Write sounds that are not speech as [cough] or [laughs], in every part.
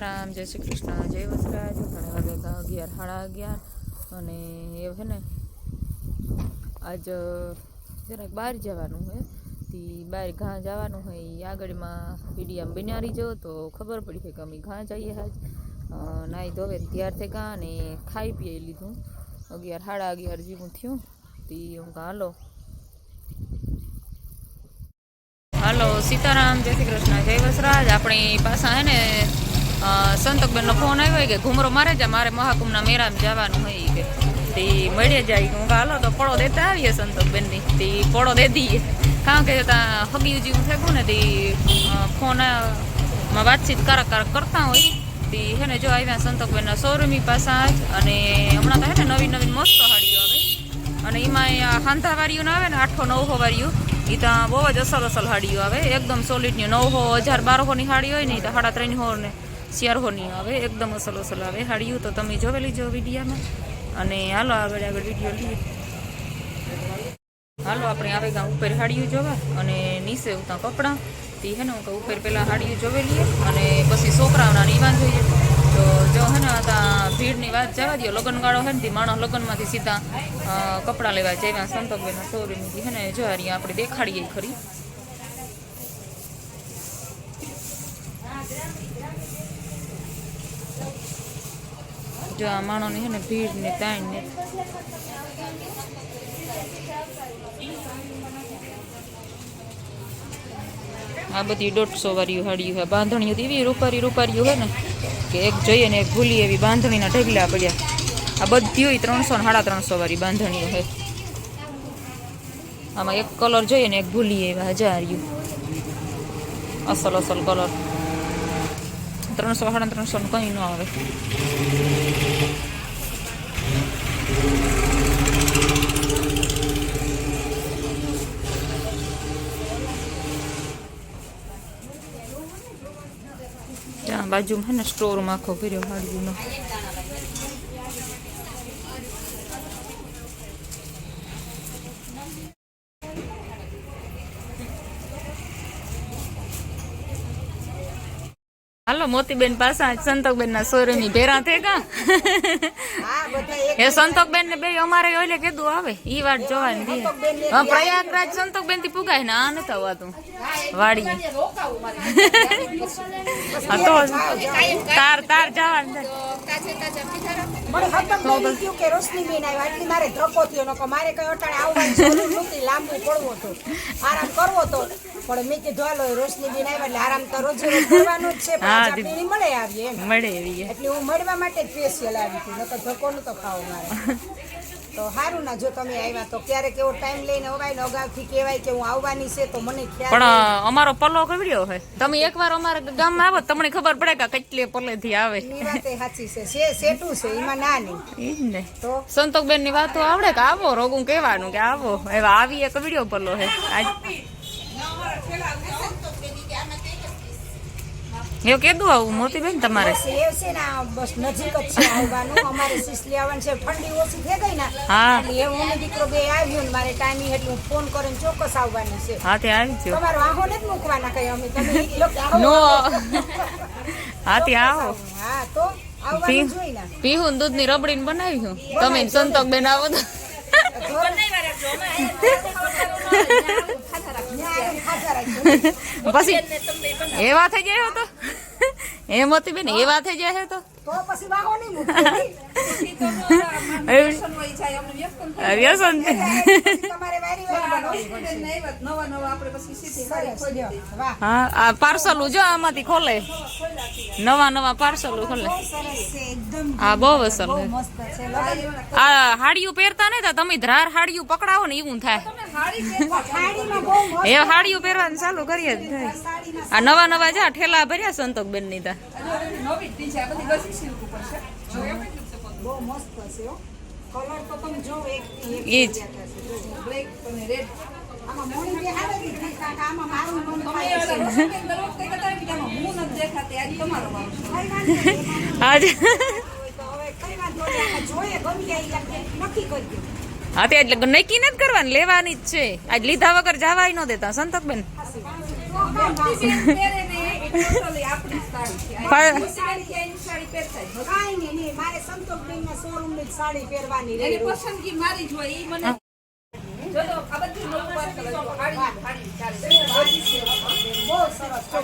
રામ, જય શ્રી કૃષ્ણ, જય વસરાજ, ઘણા વાગે અગિયાર, સાડા અગિયાર. અને એ છે ને, આજ, જરાક બહાર જવાનું હોય તી બહાર ઘા જવાનું હોય ઈ આગળમાં વિડીયામાં બિનારી જો, તો ખબર પડી છે કે અમે ઘા જઈએ આજ. નાહી ધોવે ને તૈયાર થઈ ગયા અને ખાઈ પીએ લીધું. અગિયાર, સાડા અગિયાર જેવું થયું. તી હું હાલો. હાલો, સીતારામ, જય શ્રી કૃષ્ણ, જય વસરાજ. આપણી પાસે હે ને સંતકબેનનો ફોન આવ્યો કે ઘુમરો મારે જા, મારે મહાકુંભના મેળામાં જવાનું હોય કે. તે મળે જાય હું હાલો, તો પડો દેતા આવીએ સંતકબેનની તે પડો દે દઈએ. કારણ કે ત્યાં હગી હું થયું ને, તે ફોનમાં વાતચીત કારક કારક કરતા હોય. તે હે ને જો આવ્યા સંતકબેનના શોરૂમી પાસા અને હમણાં તો હે ને નવી નવીન મસ્ત હાડીઓ આવે. અને એમાં હાંધા વાળીઓ આવે ને, આઠો નવસો વાળીઓ એ ત્યાં બહુ જ અસલ અસલ હાડીઓ આવે. એકદમ સોલિડની નવસો, હજાર બારસોની હાડી હોય ને તો સાડા ત્રણસો ને. ચારસોની આવે, એકદમ અસલ અસલ આવે. હાડિયું તો તમે જોવેલી લીજો વિડીયામાં. અને હાલો આગળ આગળ વીડિયો લઈએ. હાલો, આપણે આવે ગાં ઉપર હાડિયું જોવા અને નીચે ઉતા કપડાં. તે હે ને હું ઉપર પહેલાં હાડીઓ જોવે લઈએ અને પછી છોકરાઓના નિવાન જોઈએ. તો જો હે ને ત્યાં ભીડની વાત જવા દો લગ્નગાળો હે ને તે માણસ લગ્નમાંથી સીધા કપડાં લેવા જાય સંતોકબેનના શોરૂમથી હે ને જો આપણે દેખાડીએ ખરી. જો આ માણસની હે ને ભીડ ને તાણ ને આ બધી દોઢસો વાળી હાડીઓ છે. બાંધણીઓ એવી રૂપારી રૂપારીઓ હે ને કે એક જોઈએ ને એક ભૂલી એવી બાંધણીના ઢગલા પડ્યા. આ બધી હોય ત્રણસો ને સાડા ત્રણસો વાળી બાંધણીઓ હે આમાં એક કલર જોઈએ ને એક ભૂલી એવા હજાર્યું અસલ અસલ કલર. ત્રણસો સાડા ત્રણસો કંઈ ન આવે. બાજુમાં હે ને સ્ટોરમાં આખો ભર્યો હાડીનો હાલો મોતીબેન પાસા સંતોકબેન ના સોરમી ભેરા થઈ કા એ સંતોકબેન ને બે અમારે ઓલે કીધું આવે? ઈ વાત જોવાની હા પ્રયાગરાજ સંતોકબેનથી પુગાય ને આ નતા આવતું વાડી હા તો તાર તાર જવાનું મને હકમ લાગી ગયું કે રોશનીબેન આવ્યા એટલે મારે ધક્કો થયો નકો મારે કઈ અટાણે આવવાની લાંબુ પડવો તો આરામ કરવો તો. પણ મેં કીધું હાલો રોશની રોશનીબેન આવ્યા એટલે આરામ તો રોજે રોજ કરવાનું જ છે પણ હા, મળે આવીએ મળે એટલે હું મળવા માટે જ સ્પેશિયલ આવી હતી નકર ધક્કો નતો ખાવો. મારે તો સારું ના જો તમે આવ્યા તો ક્યારેક એવો ટાઈમ લઈને અવાય ને અગાઉથી કહેવાય કે હું આવવાની છે તો મને ખ્યાલ પણ અમારો પલ્લો કેવડ્યો હોય. તમે એકવાર અમારા ગામમાં આવો તમને ખબર પડે કે કેટલી પલ્લેથી આવે. એ વાતે સાચી છે. છે સેટું છે એમાં ના નહીં. ને. તો? સંતોકબેનની વાતો આવડે કે આવો રોગું કહેવાનું કે આવો. એવા આવી એક વીડિયો પલ્લો હે. આજ એવું કીધું આવું મોતીબેન તમારે? એ છે ને આ બસ નજીક જ છે આવવાનું. અમારે સિસલી આવવાનું છે ઠંડી ઓછી થઈ ગઈ ને હા. એ હું ને દીકરો બે આવ્યો ને મારે ટાઈમિંગ એટલે હું ફોન કરીને ચોક્કસ આવવાની છે. હા તે આવી ગયો. તમારો આહો ને મૂકવાના કઈ અમે? તમે લોકો આવો, નો. હા તે આવો હા તો આવવાનું જોઈ ને પીહું દૂધની રબડી ને બનાવ્યું તમે સંતોક બેન આવો તો. [laughs] [laughs] બનાવી રાખજો. [laughs] પછી [laughs] એવા થઈ જાય હો તો? [laughs] એમ હતી બેન એવા થઈ જાય તો? તો પછી વાહો નહીં મૂકવાની. વ્યસન છે તમારે વારી વારી બનાવવી પડશે. સરસ, લ્યો. વાહ. હા આ પાર્સલ જો આમાંથી ખોલે. નવા નવા પાર્સલ ખોલે. સરસ છે એકદમ આ બહુ અસલ બહુ છે. મસ્ત છે. લગન આ હાડિયું પહેરતા નહીં તો તમે ધ્રાર હાડિયું પકડાવો ને એવું થાય. એ હાડિયું પહેરવાનું ચાલુ કરીએ જ થાય આ નવા નવા જા ઠેલા ભર્યા સંતોક બેનની તા. આજ [laughs] હા તે એટલે નક્કી નથી કરવાની લેવાની જ છે આજ લીધા વગર જવાય ન દેતા સંતોક બેન તો કામ આવશે. ટોટલી આપણી જ સાડી છે. આ પણ- એની સાડી કે એની સાડી પહેરતા જ નથી. કાંઈ નહીં, નહીં. મારે સંતોષબેનના શોરૂમની જ સાડી પહેરવાની રહે. એની પસંદગી મારી જ હોય ઈ મને જો તો આ બધું નવું પાર્સલ હતું. હાડી- હાડી ચાલે. બહુ સરસ તો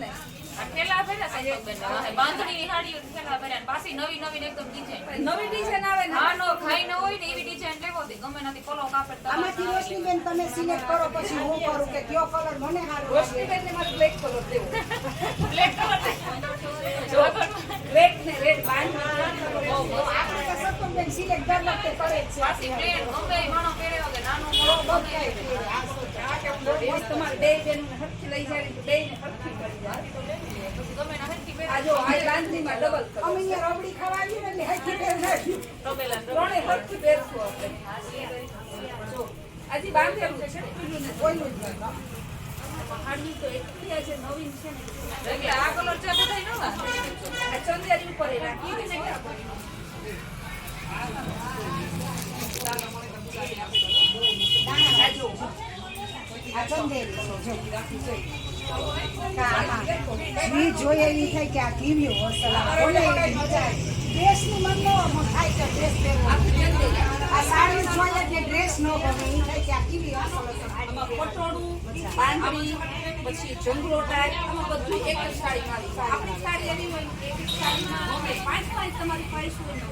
ને આ ભર્યા સંતોષબેન ને વાહે. બાંધણીની સાડીઓ ઠેલા ભર્યા પાછી નવી નવી એકદમ ડિઝાઇન નવી ડિઝાઇન આવે ને હા નો ખાઈ ન હોય ને એવી ડિઝાઇન લેવો હતી ગમે નથી પલો કાપડ આમાંથી રોશનીબેન તમે સિલેક્ટ કરો પછી હું કરું કે કયો કલર મને સારો લાગે. રોશનીબેનને મારે black colour દેવો. બ્લેક કલર Red ને red બાંધણી. સંતોષબેન સિલેક્ટ દર વખતે કરે છે પાછી પ્લેન ગમે માણો પહેર્યો કે નાનો મોટો ગમે પહેરે. તમારે બે બેનને હરખી લઈ જાય તો બેયને હરખી કરી જાય. ના પહેરે. આ ને ને ને તો એટલી આજે નવીન છે ને એટલે આ કલર છે બધાય નવા આ ઉપર રાખી છે ને આપણે. દાણા જો. આ ઈ જોઈએ એ થાય કે આ કેવી હોસ્ટેલ આ બોલે. ડ્રેસની મન ન થાય કે ડ્રેસ પહેરવો. આ સાડી જોઈએ કે ડ્રેસ ન ગમે એ થાય કે આ હશે. આમાં પટોળું બાંધણી પછી જંગલો ટાઈપ આમાં બધું એક જ સાડીમાં. આપણી સાડી એવી હોય એક જ સાડીમાં પાંચ પાંચ તમારી ચોઈસ હોય.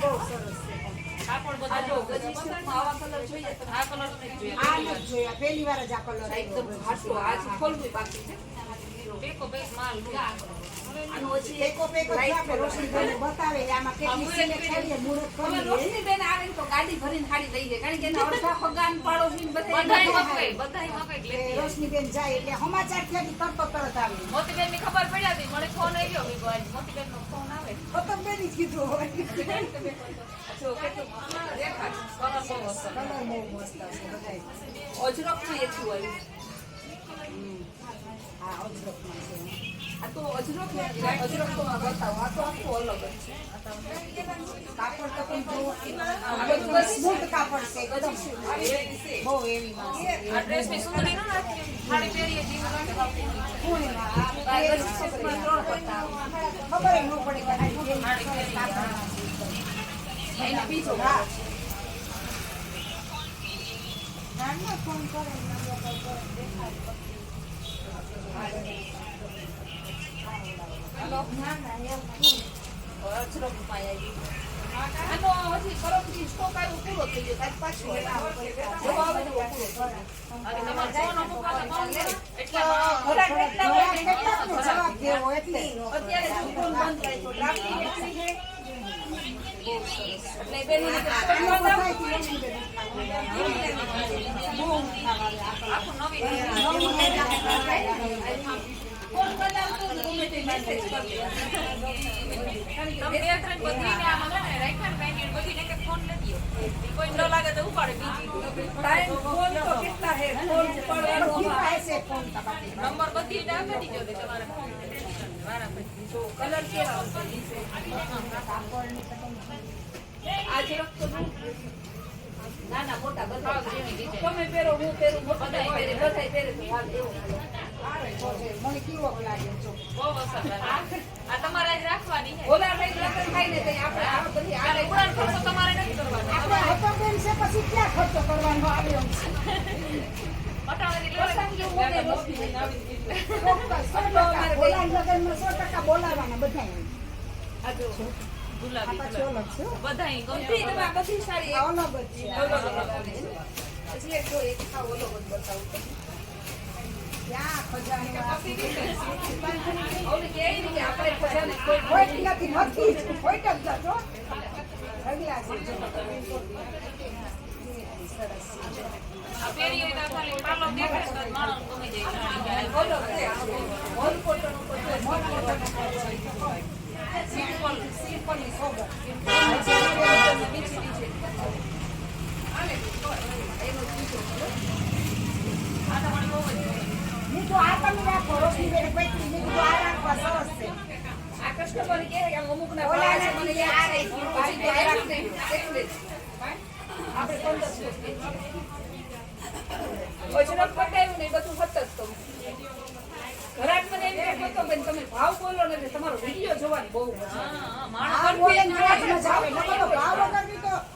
બહુ સરસ છે. પહેલી વાર જ આ કલર એકદમ ઘાટો આજ ખોલવું બાકી છે. માલ પેકો પેકો કરીએ રોશનીબેન જાય. એટલે સમાચાર ત્યાંથી તરતો તરત આવે. મોતીબેનની ખબર પડ્યા હતી. મને ફોન આવ્યો. મોતીબેન નો ફોન આવે. કીધું હોય. [laughs] જો કેટલું દેખાય કલર બહુ અસર કલર બહુ મસ્ત છે બધાય. છે એટલું આવ્યું હા અજરકમાં છે. આ તો અજરક નથી અજરક તો બતાવો આ તો આખું અલગ જ છે. કાપડ તો પણ સ્મૂથ કાપડ છે એકદમ. બહુ એવી આ ડ્રેસની સુંદરી ન નાખી પહેરીએ. આ ત્રણ પટ્ટા ખબર એમ ન પડે કે આ અત્યારે બંધ થાય તે નંબર બધી આપી દીધો તમારે. જો કલર કેવા આવશે આ ઝડપ તો નાના મોટા બધા હા, જેવી રીતે. તમે પહેરો હું પહેરું બધાય પહેરે બધાય પહેરે તો હાલ એવું મને કેવો લાગે જો બહુ અસર આ તમારે આજ રાખવાની છે ઓલા ભાઈ લગ્ન થાય ને તઈ આપણે આ બધી આ ઉડાન ખર્ચો તમારે નથી કરવાનો આપણે હતોબેન છે પછી ક્યાં ખર્ચો કરવાનો આવ્યો છે અટાણાથી પ્રસંગ જેવું હોય ને આવી રીતે. ચોક્કસ, સો ટકા. બોલાય લગ્નમાં સો ટકા બોલાવવાના બધાય. આ જો ગુલાબી પાછું બધાય તમે આ બધી સાડી અલગ જ છે અલગ અલગ આવે છે. હજી એક જો એક સાવ અલગ જ બતાવું. સરસ આપણે પંદરસો અજરક પટાયું ને એ બધું હત જ કહું. બેન તમે ભાવ બોલો ને એટલે તમારો વીડિયો જોવાની બહુ મજા આવે. હા, હા, આ માણસ બોલે ને confuse જ મજા આવે નકર તો ભાવ વગરની તો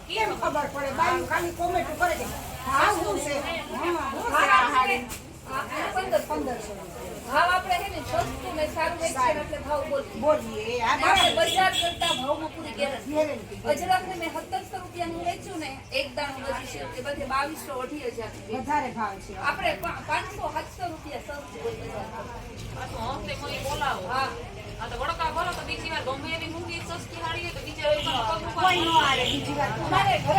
કેમ? ખબર પડે? બાયું ખાલી કોમેન્ટ કરે છે. ભાવ શું છે? આપણે પંદર પંદરસો ભાવ આપણે હે ને સસ્તું ને સારું વેચીએ એટલે ભાવ બોલીએ બોલીએ આ અને આપણે બજાર કરતા ભાવમાં પૂરી ગેરંટી. ગેરંટી. અજરાકને મેં સત્તરસો રૂપિયાનું વેચ્યું ને એક દાણું બચી છે બધે બાવીસો અઢી હજાર વધારે ભાવ છે. આપણે પાંચસો સાતસો રૂપિયા સસ્તું હોય બજાર બોલાવો. હા.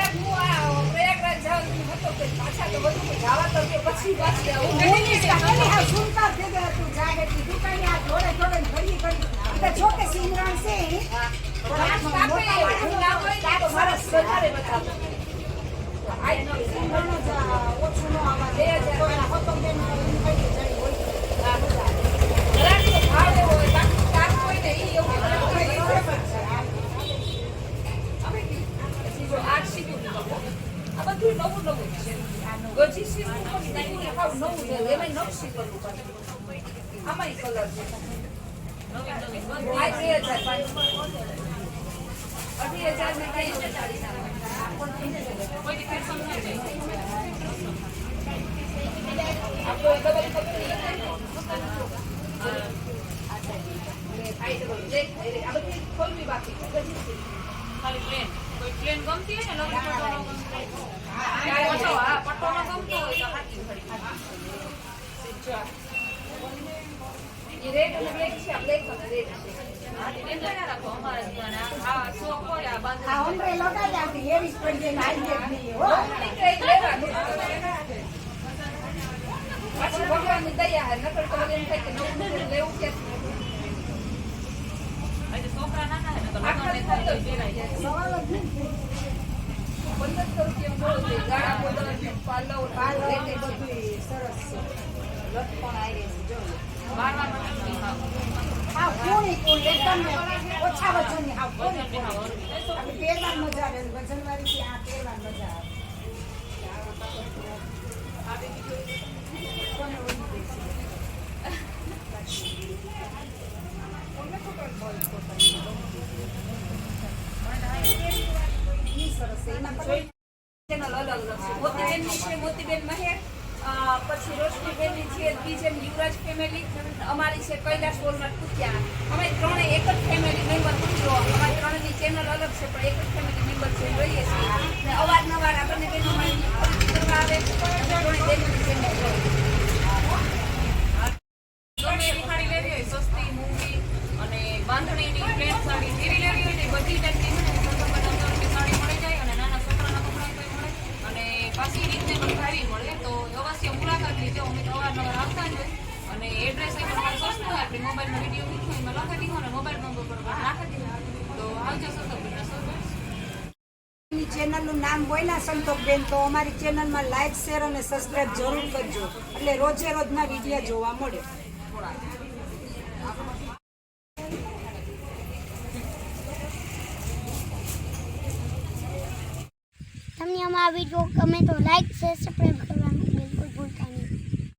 પ્રયાગરાજ જવાનું હતો પાછા તો બધું જવા તો પછી પાછી આવું બોલી છે એની આ સુનકાર થઈ ગયા તું જાગે તી દુકાને આ જોડે જોડે ઘડી ઘડી એટલે જો કે સિમરણ છે પાંચ કાપે એવું ના હોય ને તો મારા વધારે બતાવો આઈ નો સિમરણ જ આ ઓછું ન આવવા બે દે હજાર. તો એના હોતમ બેન કઈ જડી હોય ઘરાક તો ભાવ એવો હોય બાકી કાપ હોય ને ઈ એવું ઘરાક હોય એ બરાબર છે. પછી જો આ સીધું આ બધું નવું નવું ગજી હાવ નવું છે. એમાં નકશી કરવું પડે આમાંય કલર છે. નવી નવી બે હજાર અઢી હજાર ને કઈ આપણો ડબલ બાકી પ્લેન ગમતી હોય ને લગી પટ્ટો ન ગમતો હોય. હા પટ્ટો ન ગમતો હોય તો હાથી ખરી રેડ અને બ્લેક છે બ્લેક અને રેડ બેન ના? દયા નકર તો એમ થાય કે લેવું કે હજી છોકરા નાના હે ને તો આખા લગ્ન થાય તો પંદર પહેરાઈ જાય સવાલ જ નહીં પંદરસો રૂપિયા બોલો છે ગાળા બોલો છે પાલવ પાલો પાલવ ને ઓછા આ પૂરી પૂરી આપણે મજા આવે વજનવાળી થી આ પહેરવા મજા આવે કોને ઓળી દે છે? ઈ સરસ છે એના પર ચેનલ અલગ અલગ છે મોતીબેનની છે મોતીબેન મહેર અ, પછી રોશનીબેનની છે બીજેમ યુવરાજ ફેમિલી અમારી છે કૈલાસ બોલમાં કુતિયા અમે ત્રણે એક જ ફેમિલી મેમ્બર પૂછ્યો અમારી ત્રણેયની ચેનલ અલગ છે, પણ એક જ ફેમિલી મેમ્બર છે, જોઈએ છીએ અવારનવાર આપણને બેનો મારી કરવા આવે ત્રણે ફેમિલી ચેનલ હોય ગમે એવી સાડી લેવી હોય સસ્તી મોંઘી અને બાંધણીની પ્લેન સાડી જેવી લેવી હોય ને એ બધી ટાઈપની છે ને પંદર પંદર રૂપિયા સાડી મળી જાય અને નાના છોકરાના કપડાં કોઈ મળે અને પાછી રીઝનેબલ ભાવી મળે તો અવશ્ય મુલાકાત લેજો અમે તો અવારનવાર આવતા જ હોય અને એડ્રેસ એ પણ મારું સસ્તું હોય આપણે મોબાઈલમાં વીડિયો મૂકવું એમાં લખી દીધો અને મોબાઈલ નંબર પર પણ નાખી દીધો તો આવજો સતત સરની ચેનલનું નામ બોયલા સંતોષબેન તો અમારી ચેનલમાં લાઈક શેર અને સબસ્ક્રાઇબ જરૂર કરજો. એટલે રોજે રોજના વીડિયો જોવા મળે. તમને અમારા વીડિયો ગમે તો લાઈક શેર સબસ્ક્રાઈબ કરો.